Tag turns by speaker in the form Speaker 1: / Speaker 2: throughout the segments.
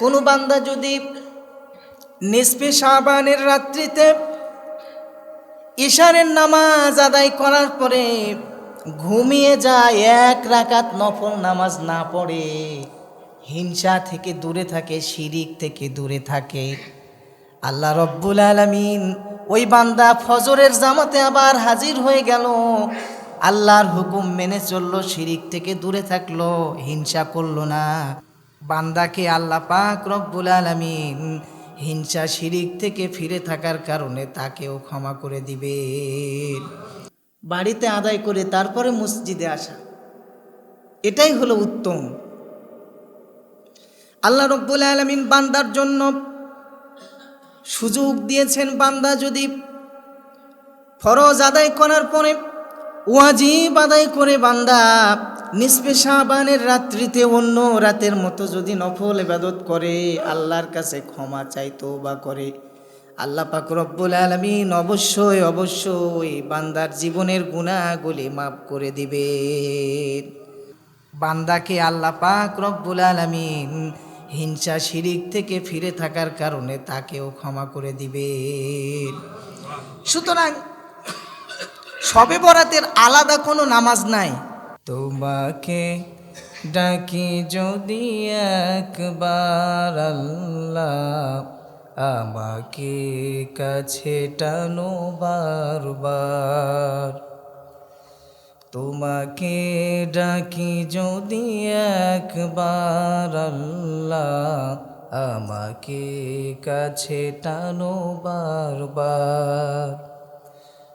Speaker 1: কোনো বান্দা যদি নিসপে শাবানের রাত্রিতে ঈশানের নামাজ আদায় করার পরে ঘুমিয়ে যায়, এক রাকাত নফল নামাজ না পড়ে, হিংসা থেকে দূরে থাকে, শিরিক থেকে দূরে থাকে। আল্লাহ রব্বুল আলমিন ওই বান্দা ফজরের জামাতে আবার হাজির হয়ে গেল। আল্লাহর হুকুম মেনে চলল, শিরিক থেকে দূরে থাকল, হিংসা করল না। বান্দাকে আল্লাহ পাক রব্বুল আলমিন হিংসা, শিরিক থেকে ফিরে থাকার কারণে তাকেও ক্ষমা করে দিবে বাড়িতে আদায় করে তারপরে মসজিদে আসা। এটাই হলো উত্তম। আল্লাহ রব্বুল আলমিন বান্দার জন্য সুযোগ দিয়েছেন। বান্দা যদি ফরজ আদায় করার পরে ওয়াজিব আদায় করে বান্দা নিসপে রাত্রিতে অন্য রাতের মতো যদি নফল ইবাদত করে, আল্লাহর কাছে ক্ষমা চাইতো বা করে। আল্লাহ পাক রব্বুল আলমিন অবশ্যই অবশ্যই বান্দার জীবনের গুণাগুলি মাফ করে দিবে বান্দাকে আল্লাহ পাক রব্বুল আলমিন হিংসা, শিরিক থেকে ফিরে থাকার কারণে তাকেও ক্ষমা করে দিবেন। সুতরাং সবে বরাতের আলাদা কোনো নামাজ নাই। তোমাকে ডাকি যদি একবার আল্লাহ আমাকে কাছে টানো বারবার। তোমাকে ডাকি যদি একবার আল্লাহ আমাকে কাছে টানো বারবার।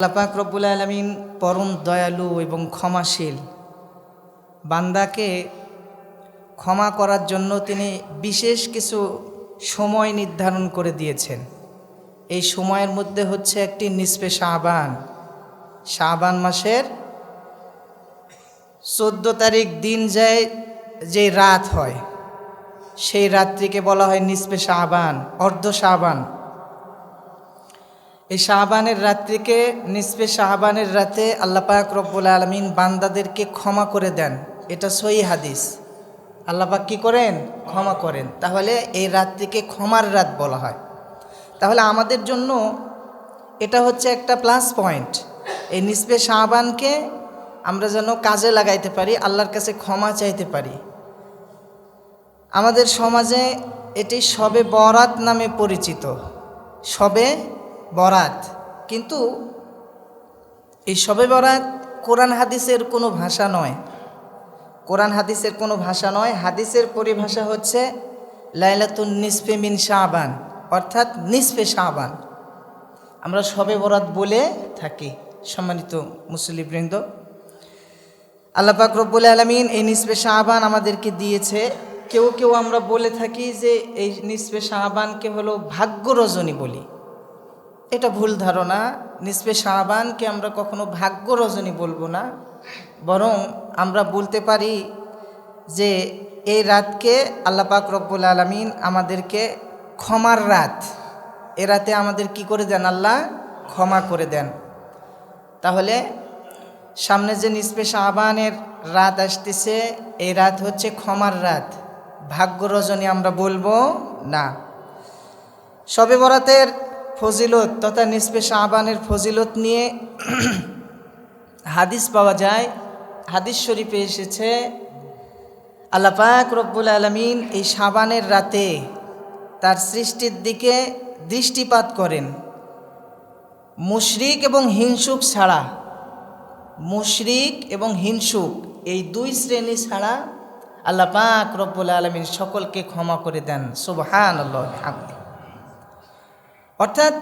Speaker 1: আল্লাহ পাক রব্বুল আলমিন পরম দয়ালু এবং ক্ষমাশীল। বান্দাকে ক্ষমা করার জন্য তিনি বিশেষ কিছু সময় নির্ধারণ করে দিয়েছেন। এই সময়ের মধ্যে হচ্ছে একটি নিসপে শাহবান শাহবান মাসের চোদ্দ তারিখ দিন যায়, যে রাত হয়। সেই রাত্রিকে বলা হয় নিসপে শাহবান অর্ধ শাহবান এই শাহবানের রাত্রিকে নিসপে শাহবানের রাতে আল্লাপাক রব্বুল আলমিন বান্দাদেরকে ক্ষমা করে দেন। এটা সই হাদিস। আল্লাপাক কি করেন? ক্ষমা করেন। তাহলে এই রাত্রিকে ক্ষমার রাত বলা হয়। তাহলে আমাদের জন্য এটা হচ্ছে একটা প্লাস পয়েন্ট এই নিসপে শাহবানকে আমরা যেন কাজে লাগাইতে পারি, আল্লাহর কাছে ক্ষমা চাইতে পারি। আমাদের সমাজে এটি সবে বরাত নামে পরিচিত। সবে বরাত। কিন্তু এই সবে বরাত কোরআন হাদিসের কোনো ভাষা নয়। কোরআন হাদিসের কোনো ভাষা নয়। হাদিসের পরিভাষা হচ্ছে লাইলাতুন নিসফে মিন শাহবান অর্থাৎ নিসফে শাহবান আমরা সবে বরাত বলে থাকি, সম্মানিত মুসলিবৃন্দ আল্লাহ পাক রব্বুল আলমিন এই নিসবে শাহবান আমাদেরকে দিয়েছে। কেউ কেউ আমরা বলে থাকি যে এই নিসবে শাহবানকে হলো ভাগ্য রজনী বলি। এটা ভুল ধারণা। নিসবে শাহবানকে আমরা কখনো ভাগ্য রজনী বলব না। বরং আমরা বলতে পারি যে এই রাতকে আল্লাহ পাক রব্বুল আলমিন আমাদেরকে ক্ষমার রাত। এ রাতে আমাদের কি করে দেন আল্লাহ? ক্ষমা করে দেন। তাহলে সামনে যে নিসপে শাহবানের রাত আসতেছে এই রাত হচ্ছে ক্ষমার রাত। ভাগ্য রজনী আমরা বলব না। সবে বরাতের ফজিলত তথা নিসপে শাহবানের ফজিলত নিয়ে হাদিস পাওয়া যায়। হাদিস শরীফে এসেছে, আল্লাহ পাক রব্বুল আলমিন এই শাবানের রাতে তার সৃষ্টির দিকে দৃষ্টিপাত করেন। মুশরিক এবং হিংসুক ছাড়া, মুশরিক এবং হিংসুক এই দুই শ্রেণি ছাড়া আল্লাপাক রব্বুল আলমিন সকলকে ক্ষমা করে দেন। সুবহান আল্লাহ অর্থাৎ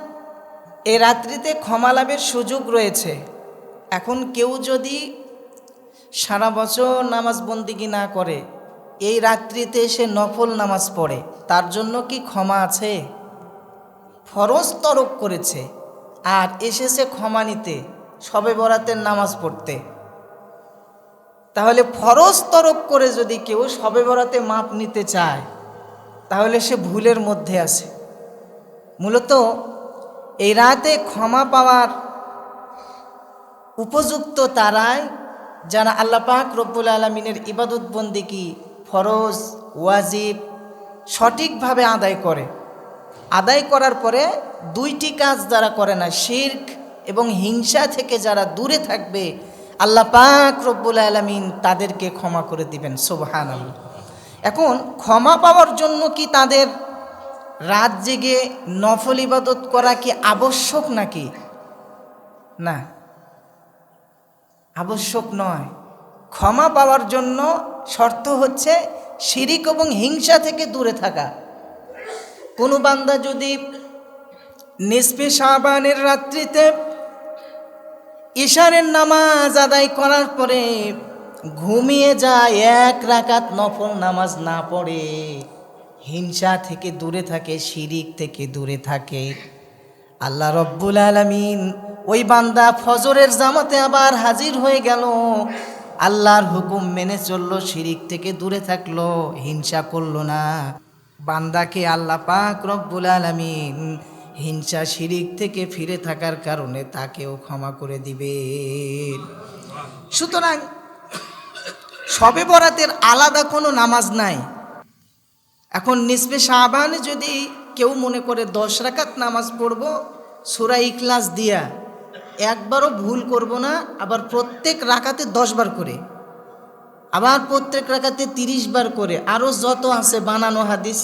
Speaker 1: এই রাত্রিতে ক্ষমা লাভের সুযোগ রয়েছে। এখন কেউ যদি সারা বছর নামাজ বন্দিগি না করে, এই রাত্রিতে সে নফল নামাজ পড়ে, তার জন্য কি ক্ষমা আছে? ফরজ তরক করেছে, আর এসেছে ক্ষমা নিতে, সবে বরাতের নামাজ পড়তে। তাহলে ফরজ তরক করে যদি কেউ সবে বরাতে মাপ নিতে চায়, তাহলে সে ভুলের মধ্যে আছে। মূলত এই রাতে ক্ষমা পাওয়ার উপযুক্ত তারাই যারা আল্লাপাক রব্বুল আলমিনের ইবাদত বন্দিকি ফরজ, ওয়াজিব সঠিকভাবে আদায় করে। আদায় করার পরে দুইটি কাজ যারা করে না, শির্ক এবং হিংসা থেকে যারা দূরে থাকবে, আল্লাহ পাক রব্বুল আলমিন তাদেরকে ক্ষমা করে দিবেন। সোবহান এখন ক্ষমা পাওয়ার জন্য কি তাদের রাত জেগে নফল ইবাদত করা কি আবশ্যক নাকি? না। আবশ্যক নয়। ক্ষমা পাওয়ার জন্য শর্ত হচ্ছে শিরিক এবং হিংসা থেকে দূরে থাকা। কোনো বান্দা যদি নিসপে শাবানের রাত্রিতে ঈশানের নামাজ আদায় করার পরে ঘুমিয়ে যায়, এক রাকাত নফল নামাজ না পড়ে। হিংসা থেকে দূরে থাকে, শিরিক থেকে দূরে থাকে। আল্লাহ রব্বুল আলমিন ওই বান্দা ফজরের জামাতে আবার হাজির হয়ে গেল। আল্লাহর হুকুম মেনে চলল, শিরিক থেকে দূরে থাকল, হিংসা করল না। বান্দাকে আল্লাহ পাক রব্বুল আলমিন হিংসা, শিরিক থেকে ফিরে থাকার কারণে তাকেও ক্ষমা করে দিবে সুতরাং সবে বরাতের আলাদা কোনো নামাজ নাই। এখন নিসবে শাহবানে যদি কেউ মনে করে দশ রাকাত নামাজ পড়ব, সুরা ইখলাস দিয়া একবারও ভুল করব না, আবার প্রত্যেক রাকাতে দশবার করে। আবার প্রত্যেক রাকাতে তিরিশ বার করে। আরও যত আছে, বানানো হাদিস,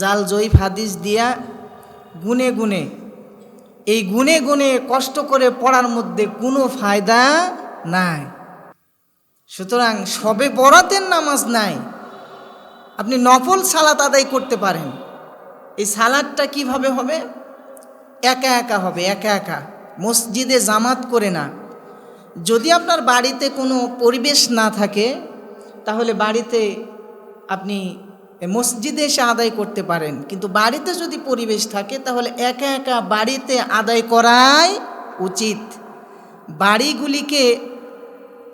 Speaker 1: জাল জয়ীফ হাদিস দিয়া গুনে গুনে। এই গুনে গুনে কষ্ট করে পড়ার মধ্যে কোনো ফায়দা নাই। সুতরাং সবে বরাতের নামাজ নাই। আপনি নফল সালাত আদায় করতে পারেন। এই সালাদটা কীভাবে হবে? একা একা হবে, একা একা। মসজিদে জামাত করে না। যদি আপনার বাড়িতে কোনো পরিবেশ না থাকে, তাহলে বাড়িতে আপনি মসজিদে এসে আদায় করতে পারেন। কিন্তু বাড়িতে যদি পরিবেশ থাকে, তাহলে একা একা বাড়িতে আদায় করাই উচিত। বাড়িগুলিকে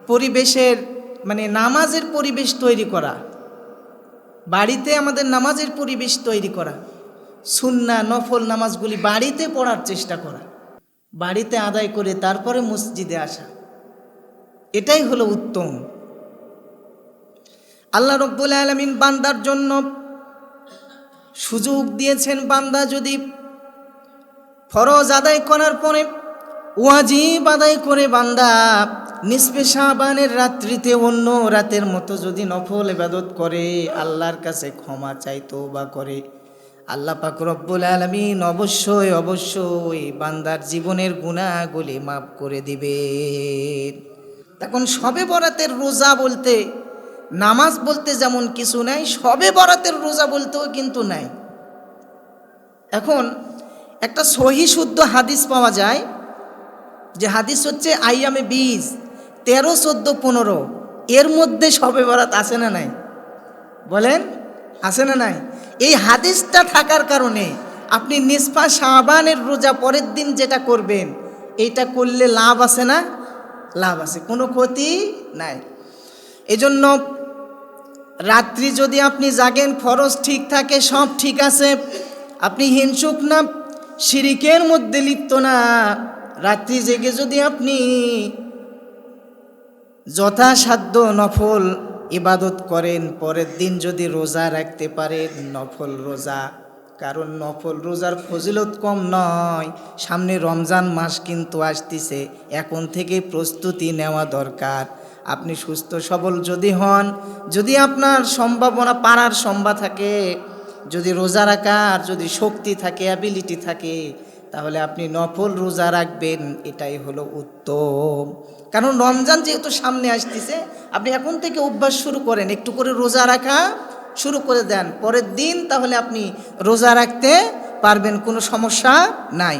Speaker 1: পরিবেশের মানে নামাজের পরিবেশ তৈরি করা। বাড়িতে আমাদের নামাজের পরিবেশ তৈরি করা। সুন্না, নফল নামাজগুলি বাড়িতে পড়ার চেষ্টা করা। বাড়িতে আদায় করে তারপরে মসজিদে আসা। এটাই হলো উত্তম। আল্লাহ রব্বুল আলমিন বান্দার জন্য সুযোগ দিয়েছেন বান্দা যদি ফরজ আদায় করার পরে, ওয়াজিব আদায় করে বান্দা নিসবে রাত্রিতে অন্য রাতের মতো যদি নফল ইবাদত করে, আল্লাহর কাছে ক্ষমা চাইতো বা করে। আল্লাহ পাক রব্বুল আলমিন অবশ্যই অবশ্যই বান্দার জীবনের গুণাগুলি মাফ করে দিবে তখন সবে বরাতের রোজা বলতে, নামাজ বলতে যেমন কিছু নাই, সবে বরাতের রোজা বলতেও কিন্তু নাই। এখন একটা সহি শুদ্ধ হাদিস পাওয়া যায়, যে হাদিস হচ্ছে আইয়ামে বীজ। তেরো, চোদ্দ, পনেরো, এর মধ্যে সবে বরাত আসে না নাই? বলেন, আছে না নাই? এই হাদিসটা থাকার কারণে আপনি নিসফা শাহবানের রোজা পরের দিন যেটা করবেন, এইটা করলে লাভ আছে না? লাভ আছে, কোনো ক্ষতি নাই। এজন্য রাত্রি যদি আপনি জাগেন, ফরজ ঠিক থাকে, সব ঠিক আছে, আপনি হিংসুক না, শিরিকের মধ্যে লিপ্ত না, রাত্রি জেগে যদি আপনি যথাসাধ্য নফল ইবাদত করেন, পরের দিন যদি রোজা রাখতে পারেন নফল রোজা। কারণ নফল রোজার ফজিলত কম নয়, সামনে রমজান মাস কিন্তু আসতেছে, এখন থেকে প্রস্তুতি নেওয়া দরকার। আপনি সুস্থ, সবল যদি হন, যদি আপনার সম্ভাবনা, পারার সম্ভা থাকে, যদি রোজা রাখার যদি শক্তি থাকে অ্যাবিলিটি থাকে তাহলে আপনি নফল রোজা রাখবেন, এটাই হলো উত্তম। কারণ রমজান যেহেতু সামনে আসতেছে, আপনি এখন থেকে অভ্যাস শুরু করেন, একটু করে রোজা রাখা শুরু করে দেন, পরের দিন তাহলে আপনি রোজা রাখতে পারবেন, কোনো সমস্যা নাই।